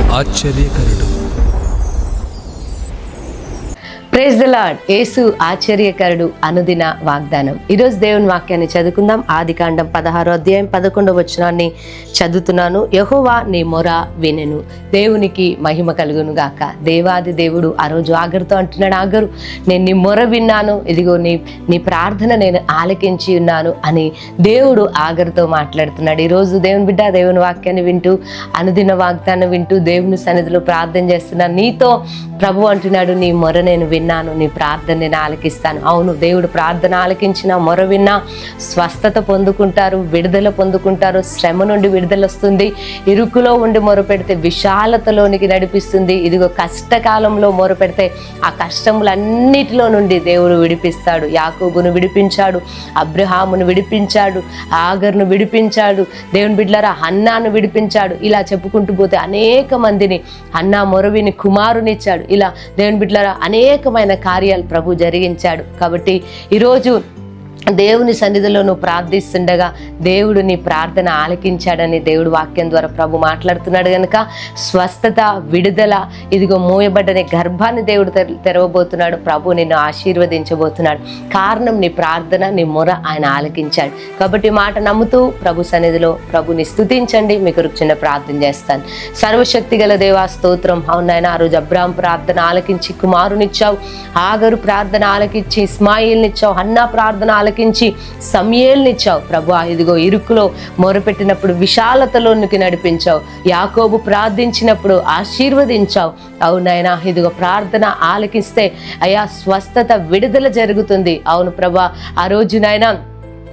ఆశ్చర్యకరుడు. Praise the lord యేసు ఆశ్చర్యకరుడు అనుదిన వాగ్దానం. ఈరోజు దేవుని వాక్యాన్ని చదువుకుందాం. ఆది కాండం పదహారో అధ్యాయం పదకొండవ వచనాన్ని చదువుతున్నాను. యహోవా నీ మొర వినెను. దేవునికి మహిమ కలుగును గాక. దేవాది దేవుడు ఆ రోజు ఆగరుతో అంటున్నాడు ఆగరు నేను నీ మొర విన్నాను. ఇదిగో నీ నీ ప్రార్థన నేను ఆలకించి ఉన్నాను అని దేవుడు ఆగరుతో మాట్లాడుతున్నాడు. ఈరోజు దేవుని బిడ్డ దేవుని వాక్యాన్ని వింటూ అనుదిన వాగ్దానం వింటూ దేవుని సన్నిధిలో ప్రార్థన చేస్తున్నా నీతో ప్రభు అంటున్నాడు నీ మొర నేను విన్నాను. నీ ప్రార్థన నేను ఆలకిస్తాను అవును దేవుడు ప్రార్థన ఆలకించిన మొర విన్నా స్వస్థత పొందుకుంటారు విడుదల పొందుకుంటారు శ్రమ నుండి విడుదల వస్తుంది ఇరుకులో ఉండి మొరపెడితే విశాలతలోనికి నడిపిస్తుంది. ఇదిగో కష్టకాలంలో మొరపెడితే ఆ కష్టములన్నిటిలో నుండి దేవుడు విడిపిస్తాడు. యాకోబును విడిపించాడు అబ్రహామును విడిపించాడు ఆగర్ను విడిపించాడు దేవుని బిడ్లరా హన్నాను విడిపించాడు. ఇలా చెప్పుకుంటూ పోతే అనేక మందిని అన్నా మొరవిని కుమారునిచ్చాడు. ఇలా దేవుని బిడ్డలారా అనేకమైన కార్యాలు ప్రభు జరిగించాడు. కాబట్టి ఈరోజు దేవుని సన్నిధిలో నువ్వు ప్రార్థిస్తుండగా దేవుడు నీ ప్రార్థన ఆలకించాడని దేవుడు వాక్యం ద్వారా ప్రభు మాట్లాడుతున్నాడు కనుక స్వస్థత విడుదల ఇదిగో మూయబడ్డని గర్భాన్ని దేవుడు తెర- తెరవబోతున్నాడు. ప్రభు నిన్ను ఆశీర్వదించబోతున్నాడు. కారణం నీ ప్రార్థన నీ మొర ఆయన ఆలకించాడు. కాబట్టి మాట నమ్ముతూ ప్రభు సన్నిధిలో ప్రభుని స్థుతించండి మీకు చిన్న ప్రార్థన చేస్తాను. సర్వశక్తి గల దేవా స్తోత్రం. అవునాయన ఆ రోజు అబ్రాహం ప్రార్థన ఆలకించి కుమారునిచ్చావు. ఆగరు ప్రార్థన ఆలకించి ఇస్మాయిల్నిచ్చావు. అన్నా ప్రార్థన ఆలకించి సమయేల్నిచ్చావు. ప్రభు ఇదిగో ఇరుకులో మొరపెట్టినప్పుడు విశాలతలోనికి నడిపించావు. యాకోబు ప్రార్థించినప్పుడు ఆశీర్వదించావు. అవునైనా ఇదిగో ప్రార్థన ఆలకిస్తే అయా స్వస్థత విడుదల జరుగుతుంది. అవును ప్రభా ఆ రోజు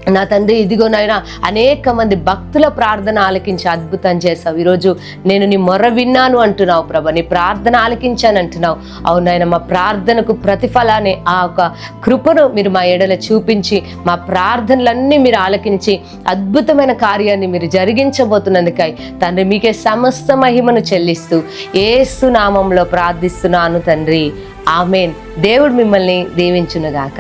నా తండ్రి ఇదిగో నాయన అనేక మంది భక్తుల ప్రార్థన ఆలకించి అద్భుతం చేసావు ఈరోజు నేను నీ మొర్ర విన్నాను అంటున్నావు ప్రభ. నీ ప్రార్థన ఆలకించాను అంటున్నావు. అవునాయన మా ప్రార్థనకు ప్రతిఫలాన్ని ఆ ఒక కృపను మీరు మా ఎడల చూపించి మా ప్రార్థనలన్నీ మీరు ఆలకించి అద్భుతమైన కార్యాన్ని మీరు జరిగించబోతున్నందుకై తండ్రి మీకే సమస్త మహిమను చెల్లిస్తూ ఏసు నామంలో ప్రార్థిస్తున్నాను తండ్రి. ఆమెన్. దేవుడు మిమ్మల్ని దీవించునుగాక.